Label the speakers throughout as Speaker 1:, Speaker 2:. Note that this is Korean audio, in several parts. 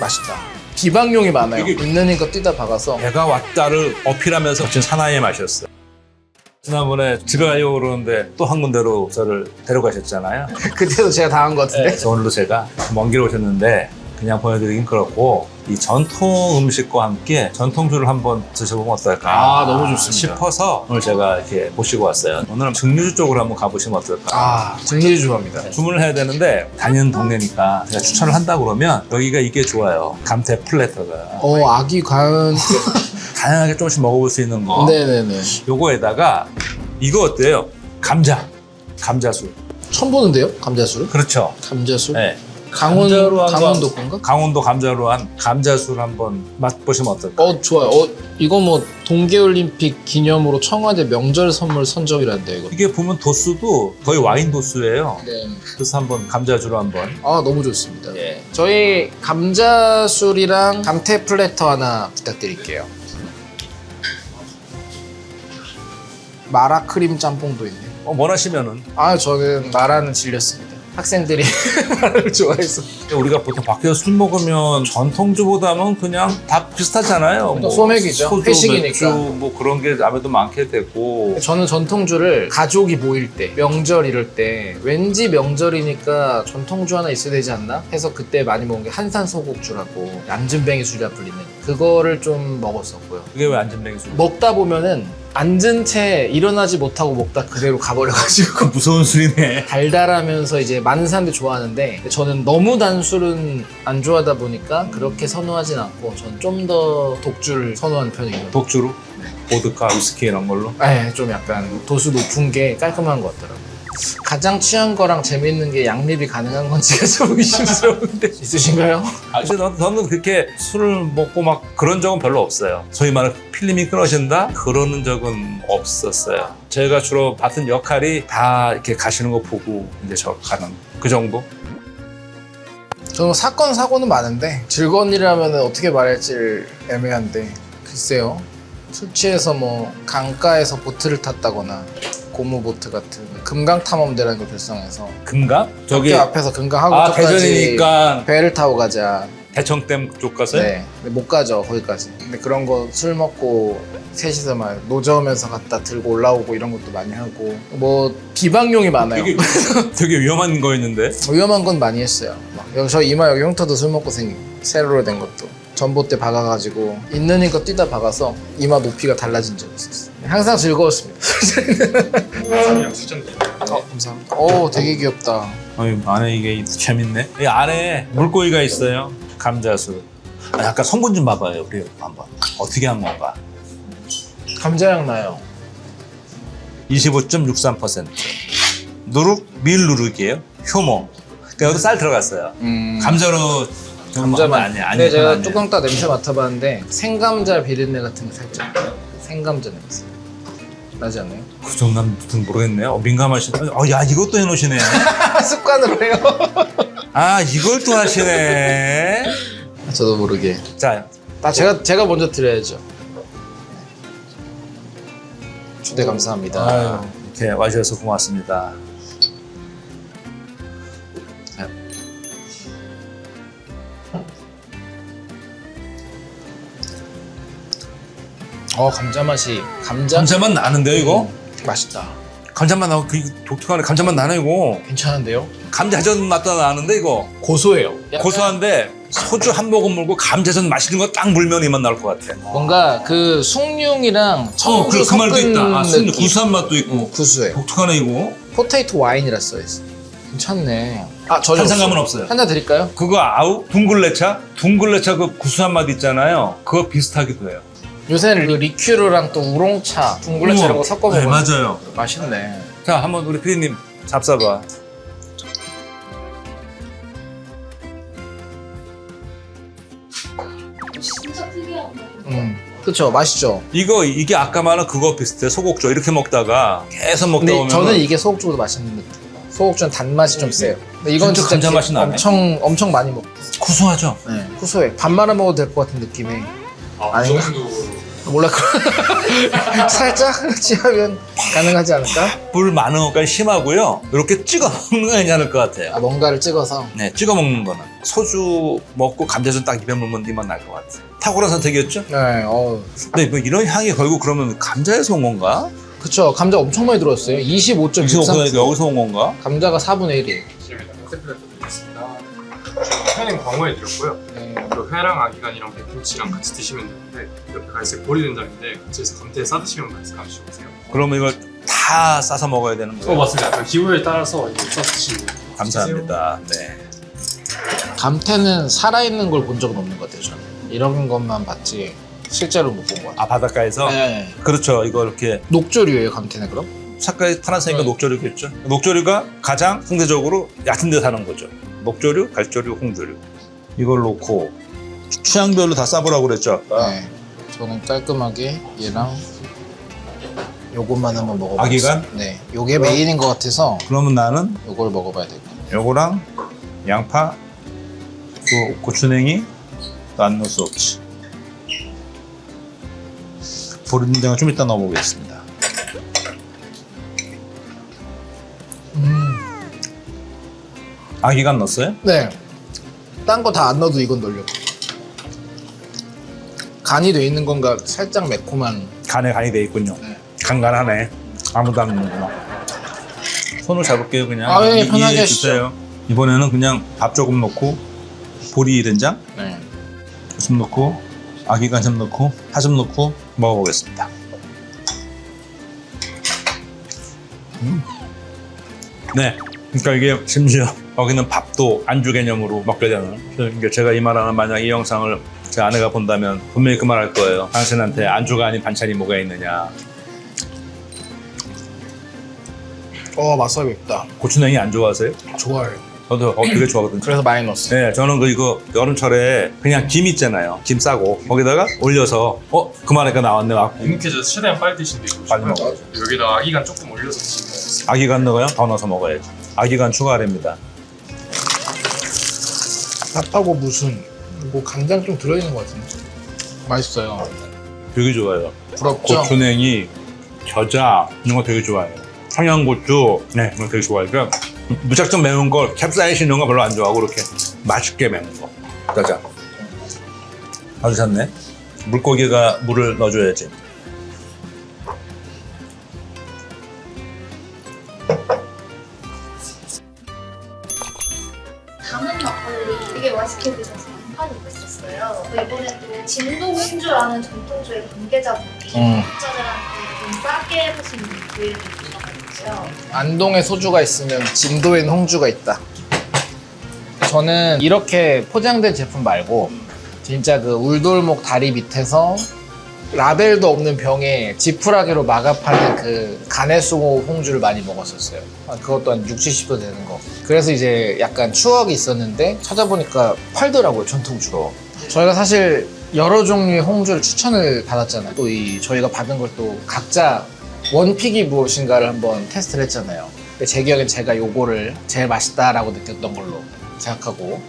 Speaker 1: 맛있다. 비방용이 많아요.
Speaker 2: 이게-
Speaker 1: 있는 거 뛰다 박아서.
Speaker 2: 배가 왔다를 어필하면서 거친 사나이의 맛이었어요. 지난번에 집에 가려고 그러는데 또 한 군데로 저를 데려가셨잖아요.
Speaker 1: 그때도 제가 당한 것 같은데.
Speaker 2: 그래서 오늘도 제가 먼 길 오셨는데 그냥 보내드리긴 그렇고 이 전통 음식과 함께 전통주를 한번 드셔보면 어떨까
Speaker 1: 아, 너무 좋습니다.
Speaker 2: 싶어서 오늘 제가 이렇게 모시고 왔어요. 오늘은 증류주 쪽으로 한번 가보시면 어떨까
Speaker 1: 아, 증리주 좋아합니다.
Speaker 2: 주문을 해야 되는데 다니는 동네니까 제가 추천을 한다 그러면 여기가 이게 좋아요. 감태 플래터가
Speaker 1: 어, 아기 과연.
Speaker 2: 다양하게 조금씩 먹어볼 수 있는 거.
Speaker 1: 네네네.
Speaker 2: 요거에다가 이거 어때요? 감자, 감자술.
Speaker 1: 처음 보는데요? 감자술?
Speaker 2: 그렇죠.
Speaker 1: 감자술?
Speaker 2: 네.
Speaker 1: 강원,
Speaker 2: 감자로 한
Speaker 1: 강원도
Speaker 2: 거-
Speaker 1: 건가?
Speaker 2: 강원도 감자로 한 감자술 한번 맛보시면 어떨까?
Speaker 1: 어, 좋아요. 어, 이거 뭐 동계올림픽 기념으로 청와대 명절 선물 선정이란데, 이거.
Speaker 2: 이게 보면 도수도 거의 와인 도수예요.
Speaker 1: 네.
Speaker 2: 그래서 한번 감자주로 한번.
Speaker 1: 아, 너무 좋습니다. 저희 감자술이랑 감태 플래터 하나 부탁드릴게요. 마라 크림 짬뽕도 있네요.
Speaker 2: 어, 원하시면은
Speaker 1: 아, 저는 마라는 질렸습니다. 학생들이 마라를 좋아해서.
Speaker 2: 우리가 보통 밖에서 술 먹으면 전통주보다는 그냥 다 비슷하잖아요.
Speaker 1: 또 소맥이죠.
Speaker 2: 소주,
Speaker 1: 회식이니까.
Speaker 2: 맥주 뭐 그런 게 아무래도 많게 되고.
Speaker 1: 저는 전통주를 가족이 모일 때, 명절 이럴 때 왠지 명절이니까 전통주 하나 있어야 되지 않나? 해서 그때 많이 먹은 게 한산 소곡주라고 얌전뱅이 술이라 불리는 그거를 좀 먹었었고요.
Speaker 2: 그게 왜 안전뱅이 술?
Speaker 1: 먹다 보면은 앉은 채 일어나지 못하고 먹다 그대로 가버려가지고
Speaker 2: 무서운 술이네.
Speaker 1: 달달하면서 이제 많은 사람들이 좋아하는데 저는 너무 단 술은 안 좋아하다 보니까 그렇게 선호하진 않고 저는 좀더 독주를 선호하는 편이거든요.
Speaker 2: 독주로? 보드카, 위스키 이런 걸로?
Speaker 1: 네, 좀 약간 도수 높은 게 깔끔한 것 같더라고요. 가장 취한 거랑 재밌는 게 양립이 가능한 건지가 좀 의심스러운데 있으신가요?
Speaker 2: 아, 근데 저- 저는 그렇게 술을 먹고 막 그런 적은 별로 없어요. 소위 말하는 필름이 끊어진다? 그러는 적은 없었어요. 제가 주로 맡은 역할이 다 이렇게 가시는 거 보고 이제 저 가는 그 정도?
Speaker 1: 저는 사건 사고는 많은데 즐거운 일이라면 어떻게 말할지 애매한데 글쎄요 술 취해서 뭐 강가에서 보트를 탔다거나 고무보트 같은 금강탐험대라는 걸 결성해서
Speaker 2: 금강? 저기
Speaker 1: 학교 앞에서 금강하고
Speaker 2: 아 대전이니까
Speaker 1: 배를 타고 가자.
Speaker 2: 대청댐 쪽 가서요?
Speaker 1: 네. 근데 못 가죠 거기까지. 근데 그런 거 술 먹고 셋이서 막 노저으면서 갔다 들고 올라오고 이런 것도 많이 하고. 뭐 비방용이 많아요.
Speaker 2: 되게, 되게 위험한 거였는데?
Speaker 1: 위험한 건 많이 했어요. 막 여기 저 이마 여기 흉터도 술 먹고 생긴 세로로 된 것도 전봇대 박아가지고 있는 힘껏 뛰다 박아서 이마 높이가 달라진 적이 있었어요. 항상 즐거웠습니다. 어, 감사합니다. 오 되게 귀엽다.
Speaker 2: 어이, 안에 이게 재밌네. 이 안에 물고기가 있어요. 감자술. 아, 약간 성분 좀 봐봐요. 우리 한번. 어떻게 한 건가?
Speaker 1: 감자향 나요.
Speaker 2: 25.63%. 누룩, 밀 누룩이에요. 효모. 그러니까 여기도 쌀 들어갔어요.
Speaker 1: 음,
Speaker 2: 감자로
Speaker 1: 감자만
Speaker 2: 아니야.
Speaker 1: 근데 제가. 뚜껑 따 냄새 맡아봤는데 생감자 비린내 같은 게 살짝 생감자 냄새 나지 않나요?
Speaker 2: 그 정도는 모르겠네요. 어, 민감하시네. 어, 야, 이것도 해놓으시네.
Speaker 1: 습관으로 해요.
Speaker 2: 아, 이걸 또 하시네.
Speaker 1: 저도 모르게.
Speaker 2: 자,
Speaker 1: 나 제가 제가 먼저 드려야죠. 초대 감사합니다.
Speaker 2: 아유, 이렇게 와주셔서 고맙습니다.
Speaker 1: 어 감자 맛이 감자
Speaker 2: 감자맛 나는데요, 이거?
Speaker 1: 맛있다.
Speaker 2: 감자맛 나고 그 독특하네. 감자맛 나네, 이거.
Speaker 1: 괜찮은데요?
Speaker 2: 감자전 맛도 나는데, 이거.
Speaker 1: 고소해요.
Speaker 2: 고소한데 소주 한 모금 물고 감자전 맛있는 거 딱 물면 이 맛 나올 것 같아.
Speaker 1: 뭔가 그 숭늉이랑 청주
Speaker 2: 그, 그 말도
Speaker 1: 섞은
Speaker 2: 있다. 아, 순,
Speaker 1: 느낌.
Speaker 2: 구수한 맛도 있고.
Speaker 1: 어, 구수해요.
Speaker 2: 독특하네, 이거.
Speaker 1: 포테이토 와인이라 써 있어. 괜찮네. 아 전혀
Speaker 2: 탄산감은
Speaker 1: 없어요.
Speaker 2: 없어요.
Speaker 1: 한잔 드릴까요?
Speaker 2: 그거 아우? 둥글레차? 둥글레차 그 구수한 맛 있잖아요. 그거 비슷하기도 해요.
Speaker 1: 요새는 그 리큐르랑 또 우롱차, 둥글레차 이런 거 섞어
Speaker 2: 네,
Speaker 1: 먹으면
Speaker 2: 맞아요.
Speaker 1: 맛있네.
Speaker 2: 자, 한번 우리 피디님 잡숴봐.
Speaker 3: 진짜 특이한 거.
Speaker 1: 음, 그쵸 맛있죠.
Speaker 2: 이거, 이게 아까 말한 그거 비슷해. 소곡조. 이렇게 먹다가 계속 먹다
Speaker 1: 근데
Speaker 2: 보면.
Speaker 1: 저는 이게 소옥주보다 맛있는 느낌. 소옥주는 단맛이 좀 세요. 근데 이건
Speaker 2: 진짜
Speaker 1: 진짜,
Speaker 2: 감자 맛이 나네.
Speaker 1: 엄청 엄청 많이 먹.
Speaker 2: 구수하죠?
Speaker 1: 네. 후소해. 밥 말아 먹어도 될 것 같은 느낌의.
Speaker 4: 아,
Speaker 1: 아닌가? 몰라 살짝 취하면 가능하지 않을까?
Speaker 2: 불 많은 것까지 심하고요. 이렇게 찍어 먹는 건 괜찮을 것 같아요.
Speaker 1: 아 뭔가를 찍어서
Speaker 2: 네, 찍어 먹는 거는 소주 먹고 감자전 딱 입에 물면 니만 날 것 같아요. 탁월한 선택이었죠?
Speaker 1: 네, 어,
Speaker 2: 근데 뭐 이런 향이 결국 그러면 감자에서 온 건가?
Speaker 1: 그쵸 감자 엄청 많이 들어왔어요.
Speaker 2: 여기서
Speaker 1: 25.63
Speaker 2: 여기서 온 건가?
Speaker 1: 감자가 4분의 1이에요.
Speaker 4: 집에다 컨셉플레트 드리겠습니다. 회는 광어에 드렸고요.
Speaker 1: 네.
Speaker 4: 그 회랑 아기간이랑 백김치랑 같이 드시면 되는데 옆에 갈색 보리 된장인데 같이 해서 감태에 싸 드시면 맛있을 것 같으세요.
Speaker 2: 그러면 이걸 다 싸서 먹어야 되는 거예요?
Speaker 4: 어 맞습니다. 그 기호에 따라서 이제 싸 드시면 돼요.
Speaker 2: 감사합니다. 네.
Speaker 1: 감태는 살아있는 걸 본 적은 없는 것 같아요. 저는 이런 것만 봤지 실제로 못 본 것 같아요.
Speaker 2: 아 바닷가에서?
Speaker 1: 네.
Speaker 2: 그렇죠. 이거 이렇게
Speaker 1: 녹조류예요 감태는 그럼?
Speaker 2: 색깔이 파란색이니까
Speaker 1: 네.
Speaker 2: 녹조류겠죠. 녹조류가 가장 상대적으로 얕은 데 사는 거죠. 녹조류, 갈조류, 홍조류. 이걸 놓고 취향별로 다 싸보라고 그랬죠. 아까.
Speaker 1: 네. 저는 깔끔하게 얘랑 요것만 한번 먹어보겠습니다.
Speaker 2: 아기간?
Speaker 1: 네. 요게 메인인 것 같아서
Speaker 2: 그러면 나는
Speaker 1: 요걸 먹어봐야 될 것 같아요.
Speaker 2: 요거랑 양파, 그 고추냉이 안 넣을 수 없지. 보리된장을 좀 이따 넣어보겠습니다.
Speaker 1: 음.
Speaker 2: 아기간 넣었어요?
Speaker 1: 네. 딴 거 다 안 넣어도 이건 넣으려고. 간이 돼 있는 건가 살짝 매콤한.
Speaker 2: 간에 간이 돼 있군요.
Speaker 1: 네.
Speaker 2: 간간하네. 아무도 안 넣는구나. 손을 잡을게요 그냥.
Speaker 1: 아, 예,
Speaker 2: 이-
Speaker 1: 편하게
Speaker 2: 이해해
Speaker 1: 하시죠.
Speaker 2: 주세요. 이번에는 그냥 밥 조금 넣고 보리 된장
Speaker 1: 네.
Speaker 2: 좀 넣고 아기간 좀 넣고 파 좀 넣고 먹어보겠습니다. 음. 네, 그러니까 이게 심지어 여기는 밥도 안주 개념으로 먹게 되는. 그러니까 제가 이 말하는 만약 이 영상을 제 아내가 본다면 분명히 그 말 할 거예요. 당신한테 안주가 아닌 반찬이 뭐가 있느냐.
Speaker 1: 어 맛살 맵다.
Speaker 2: 고추냉이 안 좋아하세요?
Speaker 1: 좋아요.
Speaker 2: 저도 어, 되게 좋아하거든요.
Speaker 1: 그래서 넣었어요.
Speaker 2: 네, 저는 그 이거 여름철에 그냥 김 있잖아요. 김 싸고 거기다가 올려서 어 그만하니까 나왔네. 아,
Speaker 4: 눅눅해져서 최대한 빨리 드시는 게 좋고요.
Speaker 2: 빨리 먹어야죠.
Speaker 4: 여기다 아기간 조금 올려서 드시면 돼요.
Speaker 2: 아기 간 넣어요? 더 넣어서 먹어야지. 아기간 추가랍니다.
Speaker 1: 밥하고 무슨 뭐 간장 좀 들어있는 것 같은데. 맛있어요.
Speaker 2: 되게 좋아요.
Speaker 1: 부럽죠?
Speaker 2: 고추냉이, 겨자 이런 거 되게 좋아해요. 청양고추, 네, 이거 되게 좋아해요. 무작정 매운 걸 캡사이신 이런 거 별로 안 좋아하고 이렇게 맛있게 매운 거. 짜자. 아주 좋네. 물고기가 물을 넣어줘야지.
Speaker 3: 관계자분이
Speaker 1: 음.
Speaker 3: 구독자들한테 좀 싸게 해보시는 기회를 주셔가지고요.
Speaker 1: 안동에 소주가 있으면 진도엔 홍주가 있다. 저는 이렇게 포장된 제품 말고 진짜 그 울돌목 다리 밑에서 라벨도 없는 병에 지푸라기로 막아 파는 그 가내수모 홍주를 많이 먹었었어요. 아, 그것도 한 6, 70도 되는 거. 그래서 이제 약간 추억이 있었는데 찾아보니까 팔더라고요, 전통주로. 저희가 사실 여러 종류의 홍주를 추천을 받았잖아요. 또 이 저희가 받은 걸 또 각자 원픽이 무엇인가를 한번 테스트를 했잖아요. 제 기억엔 제가 요거를 제일 맛있다라고 느꼈던 걸로 생각하고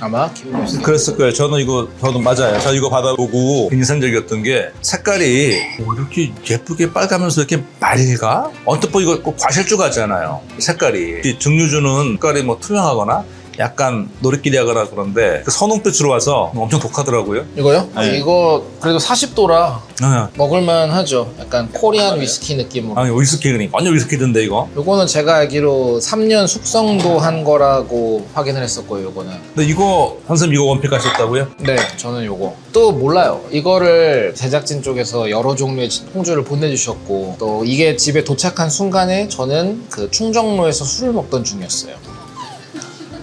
Speaker 1: 아마 기분이 좋을
Speaker 2: 그랬을 거예요. 저는 이거, 저도 맞아요. 저 이거 받아보고 인상적이었던 게 색깔이 뭐 이렇게 예쁘게 빨가면서 이렇게 맑아? 언뜻 보고 이거 꼭 과실주 같잖아요. 색깔이. 이 증류주는 색깔이 뭐 투명하거나 약간 노릇끼리 하거나 그런데 그 선홍빛으로 와서 엄청 독하더라고요.
Speaker 1: 이거요? 아,
Speaker 2: 네.
Speaker 1: 이거 그래도 40도라
Speaker 2: 아,
Speaker 1: 먹을만 하죠. 약간 코리안 위스키 느낌으로.
Speaker 2: 아니 위스키 그러니까 완전 위스키던데 이거.
Speaker 1: 요거는 제가 알기로 3년 숙성도 한 거라고 확인을 했었고요, 요거는.
Speaker 2: 근데 이거 선생님 이거 원픽 하셨다고요?
Speaker 1: 네, 저는 요거. 또 몰라요. 이거를 제작진 쪽에서 여러 종류의 홍주를 보내주셨고, 또 이게 집에 도착한 순간에 저는 그 충정로에서 술을 먹던 중이었어요.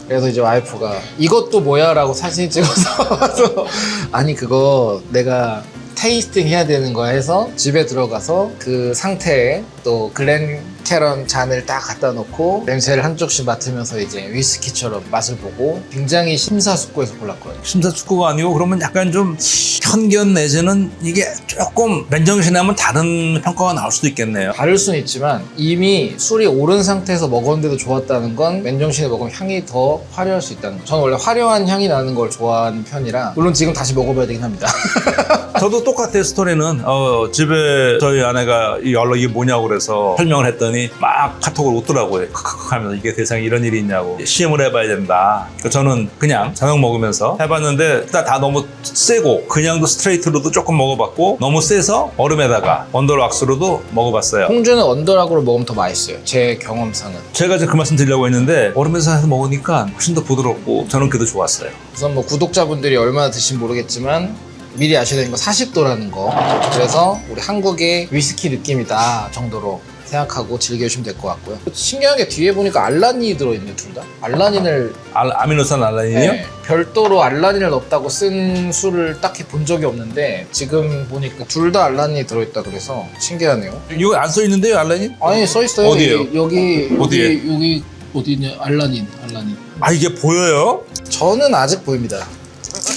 Speaker 1: 그래서 이제 와이프가 이것도 뭐야? 라고 사진 찍어서 와서 아니, 그거 내가 테이스팅 해야 되는 거야 해서 집에 들어가서 그 상태에 또 글렌 맥캐런 잔을 딱 갖다 놓고 냄새를 한쪽씩 맡으면서 이제 위스키처럼 맛을 보고 굉장히 심사숙고해서 골랐거든요.
Speaker 2: 심사숙고가 아니고 그러면 약간 좀 편견 내지는 이게 조금 맨정신하면 다른 평가가 나올 수도 있겠네요.
Speaker 1: 다를 수는 있지만 이미 술이 오른 상태에서 먹었는데도 좋았다는 건 맨정신에 먹으면 향이 더 화려할 수 있다는 거. 저는 원래 화려한 향이 나는 걸 좋아하는 편이라 물론 지금 다시 먹어봐야 되긴 합니다.
Speaker 2: 저도 똑같아요 스토리는 어, 집에 저희 아내가 이 연락이 뭐냐고 그래서 설명을 했더니 막 카톡을 웃더라고요 크크크 하면서 이게 세상에 이런 일이 있냐고 시험을 해봐야 된다 저는 그냥 저녁 먹으면서 해봤는데 일단 다 너무 세고 그냥도 스트레이트로도 조금 먹어봤고 너무 세서 얼음에다가 언더락스로도 먹어봤어요
Speaker 1: 홍주는 언더락으로 먹으면 더 맛있어요. 제 경험상은.
Speaker 2: 제가 지금 그 말씀 드리려고 했는데 얼음에서 해서 먹으니까 훨씬 더 부드럽고 저는 그게 더 좋았어요
Speaker 1: 우선 뭐 구독자분들이 얼마나 드신 모르겠지만 미리 아셔야 되는 거 40도라는 거. 그래서 우리 한국의 위스키 느낌이다 정도로 생각하고 즐겨주시면 될 것 같고요. 신기하게 뒤에 보니까 알라닌이 들어있네 둘 다. 알라닌을
Speaker 2: 알, 아미노산 알라닌이요?
Speaker 1: 네, 별도로 알라닌을 넣었다고 쓴 술을 딱히 본 적이 없는데 지금 보니까 둘 다 알라닌이 들어있다 그래서 신기하네요.
Speaker 2: 이거 안 써 있는데요 알라닌?
Speaker 1: 아니 써 있어요.
Speaker 2: 어디에요?
Speaker 1: 여기
Speaker 2: 어디에?
Speaker 1: 여기 여기 어디냐 알라닌 알라닌.
Speaker 2: 아 이게 보여요?
Speaker 1: 저는 아직 보입니다.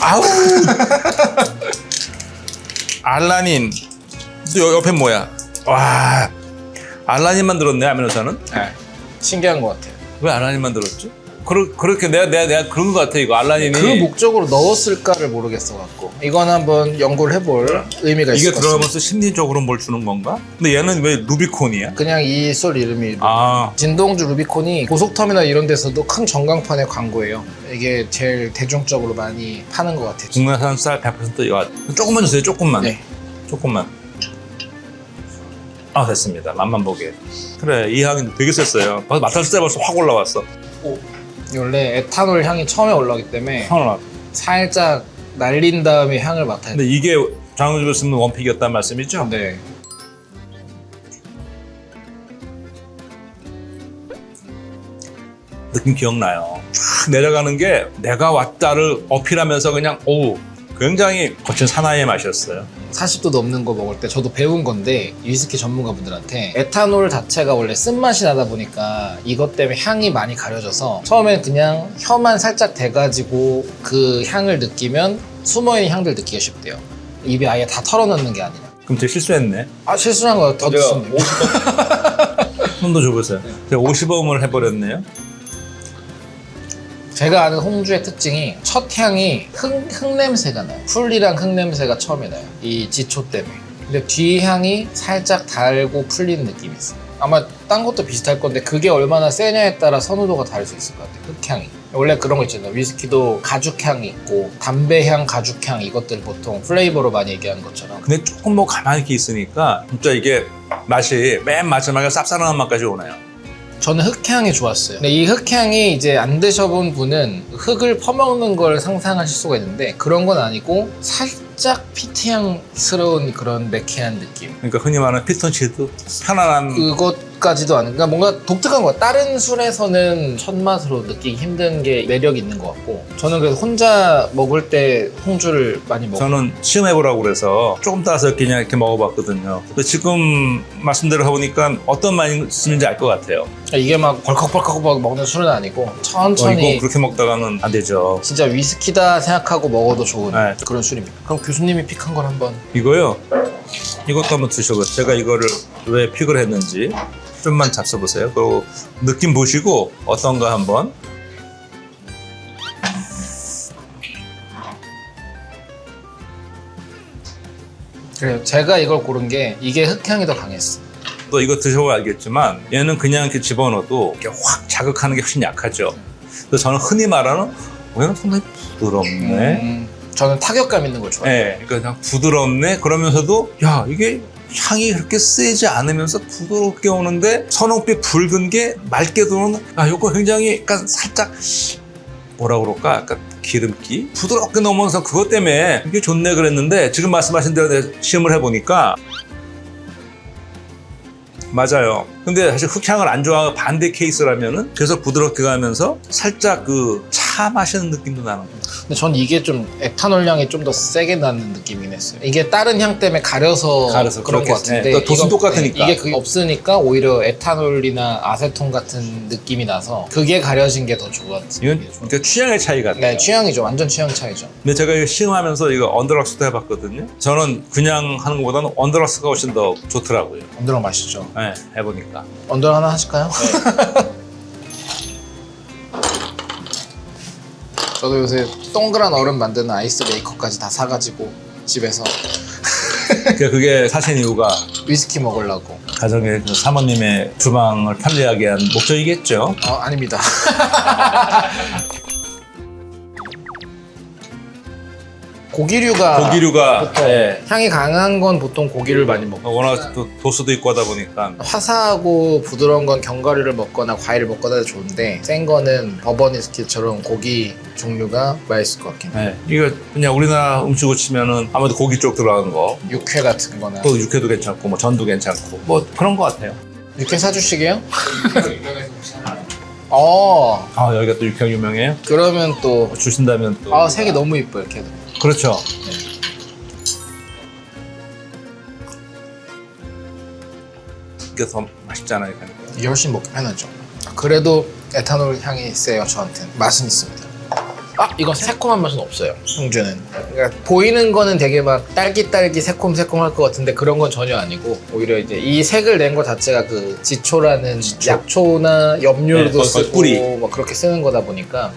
Speaker 2: 아우 알라닌 또 여- 옆에 뭐야 와 알라닌만 들었네 아미노산은
Speaker 1: 네. 신기한 것 같아요.
Speaker 2: 왜 알라닌만 들었지 그러, 그렇게 내가, 내가 내가 그런 것 같아 이거 알라닌이
Speaker 1: 그 목적으로 넣었을까를 모르겠어 갖고 이건 한번 연구를 해볼 의미가
Speaker 2: 이게
Speaker 1: 있을 것 같습니다.
Speaker 2: 들어가면서 심리적으로 뭘 주는 건가 근데 얘는 왜 루비콘이야
Speaker 1: 그냥 이술 이름이
Speaker 2: 아
Speaker 1: 진동주 루비콘이 고속터미널 이런 데서도 큰 전광판의 광고예요. 이게 제일 대중적으로 많이 파는 것 같아요.
Speaker 2: 국내산 쌀 100% 이거 조금만 주세요 조금만
Speaker 1: 네.
Speaker 2: 조금만 아 됐습니다 맛만 보게 그래 이 향이 되게 셌어요 벌써 맡았을 때 벌써 확 올라왔어
Speaker 1: 원래 에탄올 향이 처음에 올라오기 때문에
Speaker 2: 하나
Speaker 1: 살짝 날린 다음에 향을 맡아야.
Speaker 2: 근데 이게 장우주가 쓰는 원픽이었단 말씀이죠?
Speaker 1: 네.
Speaker 2: 느낌 기억나요. 쫙 내려가는 게 내가 왔다를 어필하면서 그냥 오 굉장히 거친 사나이의 맛이었어요.
Speaker 1: 40도 넘는 거 먹을 때 저도 배운 건데 위스키 전문가분들한테 에탄올 자체가 원래 쓴맛이 나다 보니까 이것 때문에 향이 많이 가려져서 처음엔 그냥 혀만 살짝 대가지고 그 향을 느끼면 숨어있는 향들 느끼기 쉽대요. 입에 아예 다 털어넣는 게 아니라.
Speaker 2: 그럼 제가 실수했네.
Speaker 1: 아 실수한 거더 드시면 돼요.
Speaker 2: 손도 줘보세요. 제가 50원을 해버렸네요.
Speaker 1: 제가 아는 홍주의 특징이 첫 향이 흙, 흙 냄새가 나요. 풀이랑 흙 냄새가 처음에 나요. 이 지초 때문에. 근데 뒤 향이 살짝 달고 풀리는 느낌이 있어요. 아마 딴 것도 비슷할 건데 그게 얼마나 세냐에 따라 선호도가 다를 수 있을 것 같아요. 흙향이. 원래 그런 거 있잖아요. 위스키도 가죽향이 있고 담배향, 가죽향 이것들 보통 플레이버로 많이 얘기하는 것처럼
Speaker 2: 근데 조금 뭐 가만히 이렇게 있으니까 진짜 이게 맛이 맨 마지막에 쌉싸름한 맛까지 오네요.
Speaker 1: 저는 흑향이 좋았어요. 근데 이 흑향이 이제 안 드셔본 분은 흙을 퍼먹는 걸 상상하실 수가 있는데 그런 건 아니고 살짝 피트향스러운 그런 매캐한 느낌.
Speaker 2: 그러니까 흔히 말하는 피톤치드 편안한
Speaker 1: 그것 까지도 아닌, 그러니까 뭔가 독특한 거. 다른 술에서는 첫 맛으로 느끼기 힘든 게 매력이 있는 것 같고 저는 그래서 혼자 먹을 때 홍주를 많이 먹어요.
Speaker 2: 저는 시험해보라고 그래서 조금 따라서 그냥 이렇게 먹어봤거든요. 근데 지금 말씀대로 해보니까 어떤 말씀인지 알 것 같아요.
Speaker 1: 이게 막 벌컥벌컥 막 먹는 술은 아니고
Speaker 2: 어,
Speaker 1: 천천히
Speaker 2: 이거 그렇게 먹다가는 안 되죠.
Speaker 1: 진짜 위스키다 생각하고 먹어도 좋은
Speaker 2: 네.
Speaker 1: 그런 술입니다. 그럼 교수님이 픽한 걸 한번
Speaker 2: 이거요. 이것도 한번 드셔보세요. 제가 이거를 왜 픽을 했는지 좀만 잡숴보세요. 그리고 느낌 보시고 어떤가 한번.
Speaker 1: 그래요. 제가 이걸 고른 게 이게 흑향이 더 강했어.
Speaker 2: 또 이거 드셔보면 알겠지만 얘는 그냥 이렇게 집어넣어도 이렇게 확 자극하는 게 훨씬 약하죠. 그래서 저는 흔히 말하는 어, 얘는 상당히 부드럽네.
Speaker 1: 음, 저는 타격감 있는 걸 좋아해요.
Speaker 2: 네, 그러니까 그냥 부드럽네. 그러면서도 야 이게 향이 그렇게 세지 않으면서 부드럽게 오는데 선홍빛 붉은 게 맑게 들어오는 아 이거 굉장히 약간 살짝 뭐라 그럴까 약간 기름기 부드럽게 넘어서 그것 때문에 이게 좋네 그랬는데 지금 말씀하신 대로 시험을 해보니까 맞아요. 근데 사실 흑향을 안 좋아하는 반대 케이스라면은 계속 부드럽게 가면서 살짝 그 차 차 마시는 느낌도 나는 거예요.
Speaker 1: 근데 전 이게 좀 에탄올 향이 좀 더 세게 나는 느낌이긴 했어요. 이게 다른 향 때문에 가려서,
Speaker 2: 가려서
Speaker 1: 그런 것
Speaker 2: 그렇게
Speaker 1: 같은데
Speaker 2: 네, 또 도수는
Speaker 1: 이거-
Speaker 2: 똑같으니까.
Speaker 1: 네, 이게 그게 없으니까 오히려 에탄올이나 아세톤 같은 느낌이 나서 그게 가려진 게 더 좋았지.
Speaker 2: 이건 그러니까 취향의 차이 같아요.
Speaker 1: 네, 취향이죠. 완전 취향 차이죠.
Speaker 2: 근데 제가 이거 시음하면서 이거 언더락스도 해봤거든요. 저는 그냥 하는 것보다는 언더락스가 훨씬 더 좋더라고요.
Speaker 1: 언더락 맛있죠.
Speaker 2: 네, 해보니까.
Speaker 1: 언더락 하나 하실까요? 저도 요새 동그란 얼음 만드는 아이스 메이커까지 다 사가지고 집에서
Speaker 2: 그러니까 그게 사신 이유가
Speaker 1: 위스키 먹으려고.
Speaker 2: 가정의 그 사모님의 주방을 편리하게 한 목적이겠죠.
Speaker 1: 어, 아닙니다. 고기류가
Speaker 2: 고기류가
Speaker 1: 보통
Speaker 2: 예,
Speaker 1: 향이 강한 건 보통 고기를 많이 먹고
Speaker 2: 워낙 또 도수도 있고 하다 보니까
Speaker 1: 화사하고 부드러운 건 견과류를 먹거나 과일을 먹거나 좋은데 센 거는 버번 위스키처럼 고기 종류가 맛있을 것 같긴 해요.
Speaker 2: 예, 이거 그냥 우리나라 음식으로 치면은 아무래도 고기 쪽 들어간 거.
Speaker 1: 육회 같은 거나
Speaker 2: 또 육회도 괜찮고 뭐 전도 괜찮고 뭐 그런 것 같아요.
Speaker 1: 육회 사주시게요? 어
Speaker 2: 아 여기가 또 육회 유명해요.
Speaker 1: 그러면 또
Speaker 2: 주신다면 또
Speaker 1: 아, 색이 너무 이뻐요, 이렇게.
Speaker 2: 그렇죠. 이게 더 맛있잖아요. 그러니까.
Speaker 1: 이게 훨씬 먹기 편하죠. 그래도 에탄올 향이 세요, 저한테는. 맛은 있습니다. 아, 이건 새콤한 맛은 없어요, 홍주는. 그러니까 보이는 거는 되게 막 딸기딸기 새콤새콤할 것 같은데 그런 건 전혀 아니고 오히려 이제 이 색을 낸것 자체가 그 지초라는 약초나 염료도
Speaker 2: 네, 거의- 거의
Speaker 1: 쓰고
Speaker 2: 뿌리.
Speaker 1: 뭐 그렇게 쓰는 거다 보니까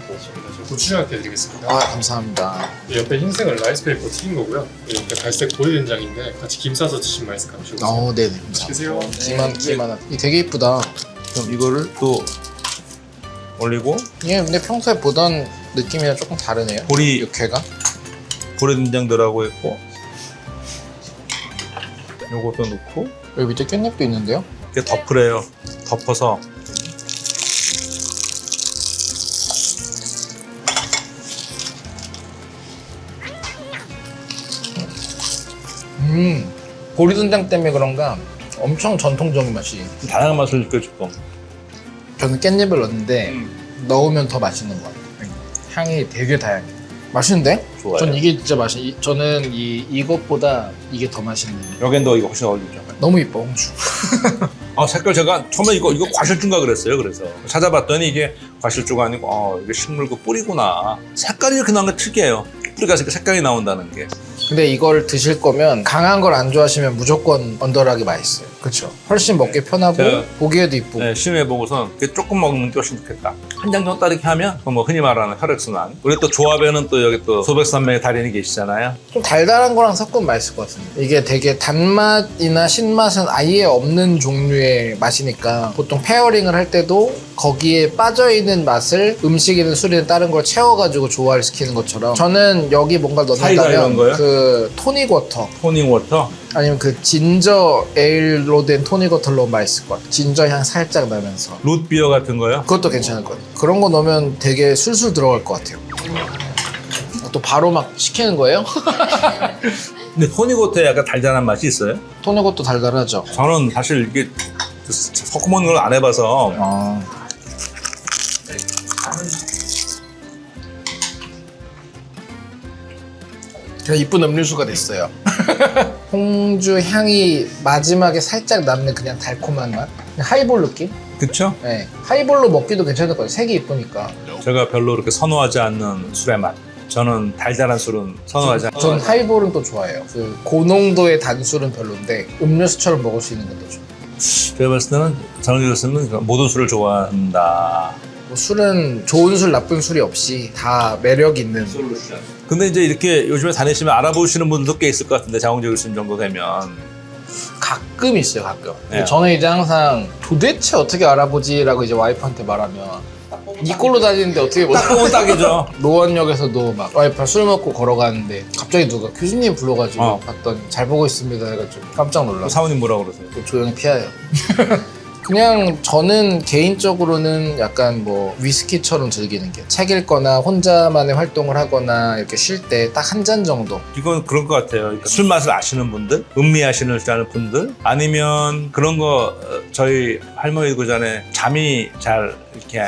Speaker 4: 고추장 해드리겠습니다.
Speaker 1: 아, 감사합니다.
Speaker 4: 옆에 흰색은 라이스 페이퍼 튀긴 거고요. 옆에 갈색 보리 된장인데 같이 김 싸서 드시면 맛있을 것 같아요.
Speaker 1: 어, 네네. 감사합니다.
Speaker 4: 드세요.
Speaker 1: 기만, 기만. 이 되게 이쁘다.
Speaker 2: 그럼 이거를 또 올리고
Speaker 1: 이게 근데 평소에 보던 느낌이랑 조금 다르네요.
Speaker 2: 보리
Speaker 1: 육회가.
Speaker 2: 보리된장 들어가고 있고 요것도 넣고
Speaker 1: 여기 밑에 깻잎도 있는데요.
Speaker 2: 이렇게 덮으래요. 덮어서
Speaker 1: 음, 보리된장 때문에 그런가 엄청 전통적인 맛이.
Speaker 2: 다양한 맛을 느껴줄 거.
Speaker 1: 저는 깻잎을 넣었는데 넣으면 더 맛있는 것 같아요. 향이 되게 다양해. 맛있는데?
Speaker 2: 좋아요.
Speaker 1: 전 이게 진짜 맛있. 이- 저는 이 이것보다 이게 더 맛있는.
Speaker 2: 여긴 더 이거 훨씬 어울리죠.
Speaker 1: 너무 이뻐 홍주.
Speaker 2: 아 색깔 제가 처음에 이거 이거 과실주인가 그랬어요. 그래서 찾아봤더니 이게 과실주가 아니고 아 이게 식물 그 뿌리구나. 색깔이 이렇게 나온 게 특이해요. 뿌리가 이렇게 색깔이 나온다는 게.
Speaker 1: 근데 이걸 드실 거면 강한 걸 안 좋아하시면 무조건 언더락이 맛있어요. 그렇죠. 훨씬 먹기 편하고
Speaker 2: 제가-
Speaker 1: 보기에도 이쁘고.
Speaker 2: 네, 시음해 보고선 이게 조금 먹는 게 훨씬 좋겠다. 한 장 정도 이렇게 하면 그뭐 흔히 말하는 혈액순환. 우리 또 조합에는 또 여기 또 소백산맥의 달인이 계시잖아요.
Speaker 1: 좀 달달한 거랑 섞으면 맛있을 것 같은데 이게 되게 단맛이나 신맛은 아예 없는 종류의 맛이니까 보통 페어링을 할 때도 거기에 빠져있는 맛을 음식이든 술이든 다른 걸 채워가지고 조화를 시키는 것처럼 저는 여기 뭔가
Speaker 2: 사이다
Speaker 1: 넣는다면
Speaker 2: 거요?
Speaker 1: 그 토닉 워터
Speaker 2: 토닝 워터.
Speaker 1: 아니면 그 진저 에일로 된 토닉 워터를 넣으면 맛있을 것 같아요 진저 향 살짝 나면서
Speaker 2: 룻비어 같은 거요.
Speaker 1: 그것도 괜찮을 것 같아요 그런 거 넣으면 되게 술술 들어갈 것 같아요 또 바로 막 시키는 거예요?
Speaker 2: 근데 토닝 워터에 약간 달달한 맛이 있어요.
Speaker 1: 토닉 워터 달달하죠
Speaker 2: 저는 사실 이게 섞어 먹는 걸 안 해봐서
Speaker 1: 아. 그냥 이쁜 음료수가 됐어요. 홍주 향이 마지막에 살짝 남는 그냥 달콤한 맛? 하이볼 느낌?
Speaker 2: 그쵸?
Speaker 1: 네. 하이볼로 먹기도 괜찮을 것 같아요. 색이 이쁘니까.
Speaker 2: 제가 별로 그렇게 선호하지 않는 술의 맛. 저는 달달한 술은 선호하지 않아요.
Speaker 1: 전 하이볼은 또 좋아해요. 그 고농도의 단술은 별론데 음료수처럼 먹을 수 있는 건더 좋아요.
Speaker 2: 제가 봤을 때는 저는 이렇으면 모든 술을 좋아한다.
Speaker 1: 뭐 술은 좋은 술, 나쁜 술이 없이 다 매력 있는
Speaker 2: 근데 이제 이렇게 요즘에 다니시면 알아보시는 분들도 꽤 있을 것 같은데 자웅재 교수님 정도 되면
Speaker 1: 가끔 있어요 가끔
Speaker 2: 네.
Speaker 1: 저는 이제 항상 도대체 어떻게 알아보지라고 이제 와이프한테 말하면 이 꼴로 다니는데 어떻게
Speaker 2: 뭐딱 보면 딱이죠.
Speaker 1: 노원역에서도 막 와이프랑 술 먹고 걸어가는데 갑자기 누가 교수님 불러가지고
Speaker 2: 어.
Speaker 1: 봤더니 잘 보고 있습니다 해가지고 깜짝 놀라서
Speaker 2: 사모님 뭐라 그러세요?
Speaker 1: 조용히 피해요 그냥 저는 개인적으로는 약간 뭐 위스키처럼 즐기는 게 책 읽거나 혼자만의 활동을 하거나 이렇게 쉴 때 딱 한 잔 정도
Speaker 2: 이건 그런 것 같아요. 그러니까 술 맛을 아시는 분들, 음미하시는 분들, 아니면 그런 거 어, 저희 할머니 그 전에 잠이 잘 이렇게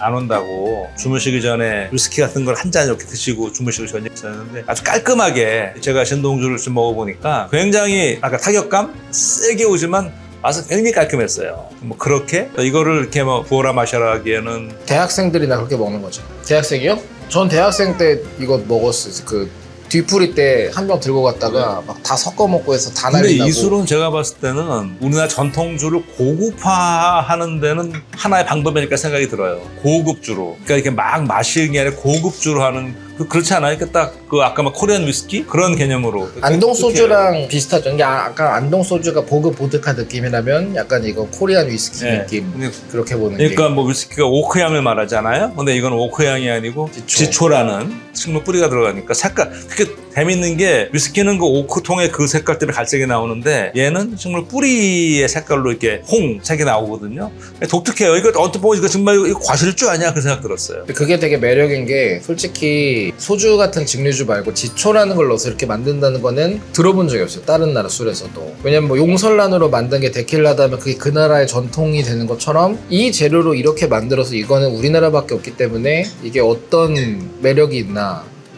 Speaker 2: 안 온다고 주무시기 전에 위스키 같은 걸 한 잔 이렇게 드시고 주무시기 전에 있었는데 아주 깔끔하게 제가 신동주를 좀 먹어보니까 굉장히 아까 타격감 세게 오지만 맛은 굉장히 깔끔했어요. 뭐 그렇게 이거를 이렇게 뭐 부어라 마셔라 하기에는
Speaker 1: 대학생들이나 그렇게 먹는 거죠 대학생이요? 전 대학생 때 이거 먹었어요 그 뒤풀이 때 한 병 들고 갔다가 막 다 섞어 먹고 해서 다
Speaker 2: 근데
Speaker 1: 날린다고
Speaker 2: 이 술은 제가 봤을 때는 우리나라 전통주를 고급화하는 데는 하나의 방법이니까 생각이 들어요. 고급주로. 그러니까 이렇게 막 마시는 게 아니라 고급주로 하는 그 그렇지 않아요? 그러니까 딱그 아까 막 코리안 위스키 그런 개념으로.
Speaker 1: 안동 소주랑 비슷하죠. 이게 아- 아까 안동 소주가 보급 보드카 느낌이라면 약간 이거 코리안 위스키
Speaker 2: 네.
Speaker 1: 느낌
Speaker 2: 근데
Speaker 1: 그렇게 보는 게.
Speaker 2: 그러니까 뭐 위스키가 오크향을 말하잖아요. 근데 이건 오크향이 아니고
Speaker 1: 지초.
Speaker 2: 라는 식물 뿌리가 들어가니까 색깔 그게 재밌는 게 위스키는 그 오크통의 그 색깔 때문에 갈색이 나오는데 얘는 식물 뿌리의 색깔로 이렇게 홍색이 나오거든요. 독특해요. 이거 언뜻 보고 이거 정말 이거 과실주 아니야 그 생각 들었어요.
Speaker 1: 그게 되게 매력인 게 솔직히 소주 같은 증류주 말고 지초라는 걸 넣어서 이렇게 만든다는 거는 들어본 적이 없어요. 다른 나라 술에서도. 왜냐면 뭐 용설란으로 만든 게 데킬라다면 그게 그 나라의 전통이 되는 것처럼 이 재료로 이렇게 만들어서 이거는 우리나라밖에 없기 때문에 이게 어떤 매력이 있나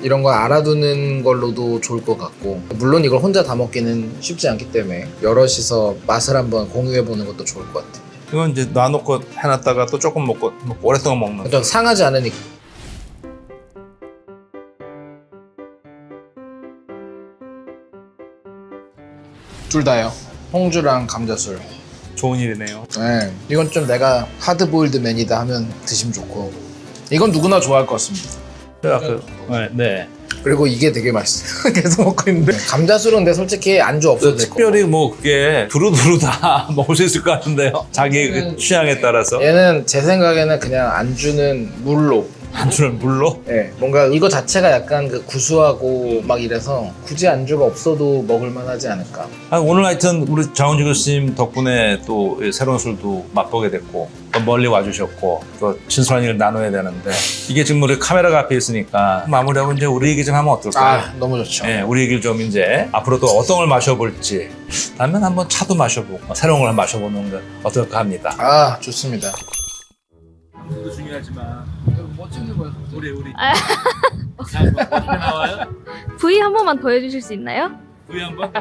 Speaker 1: 이런 걸 알아두는 걸로도 좋을 것 같고 물론 이걸 혼자 다 먹기는 쉽지 않기 때문에 여럿이서 맛을 한번 공유해 보는 것도 좋을 것 같아요.
Speaker 2: 이건 이제 놔놓고 해놨다가 또 조금 먹고 먹고 오랫동안 먹는.
Speaker 1: 좀 상하지 않으니까. 둘 다요. 홍주랑 감자술.
Speaker 2: 좋은 일이네요.
Speaker 1: 네. 이건 좀 내가 하드보일드 맨이다 하면 드시면 좋고. 이건 누구나 좋아할 것 같습니다.
Speaker 2: 제가 그 네. 네.
Speaker 1: 그리고 이게 되게 맛있어요. 계속 먹고 있는데. 감자술은 근데 솔직히 안주 없어도 될것
Speaker 2: 특별히 뭐 그게 두루두루 다 먹을 수 있을 것 같은데요. 자기 그 취향에 따라서
Speaker 1: 얘는 제 생각에는 그냥 안주는 물로
Speaker 2: 안주는 물로.
Speaker 1: 예, 뭔가 이거 자체가 약간 그 구수하고 막 이래서 굳이 안주가 없어도 먹을 만 하지 않을까.
Speaker 2: 아, 오늘 하여튼 우리 장훈지 교수님 덕분에 또이 새로운 술도 맛보게 됐고 또 멀리 와주셨고 또 진솔한 일을 나눠야 되는데 이게 지금 우리 카메라가 앞에 있으니까 마무리하고 이제 우리 얘기 좀 하면 어떨까요?
Speaker 1: 아, 너무 좋죠.
Speaker 2: 예, 우리 얘기를 좀 이제 앞으로 또 어떤 걸 마셔볼지 다음엔 한번 차도 마셔보고 새로운 걸 마셔보는 거 어떨까 합니다.
Speaker 1: 아, 좋습니다.
Speaker 2: 도 중요하지만
Speaker 1: 뭐 찍는 거야?
Speaker 2: 우리 우리
Speaker 5: 아.
Speaker 2: 어떻게 나와요?
Speaker 5: V 한 번만 더 해주실 수 있나요?
Speaker 2: 우리 한번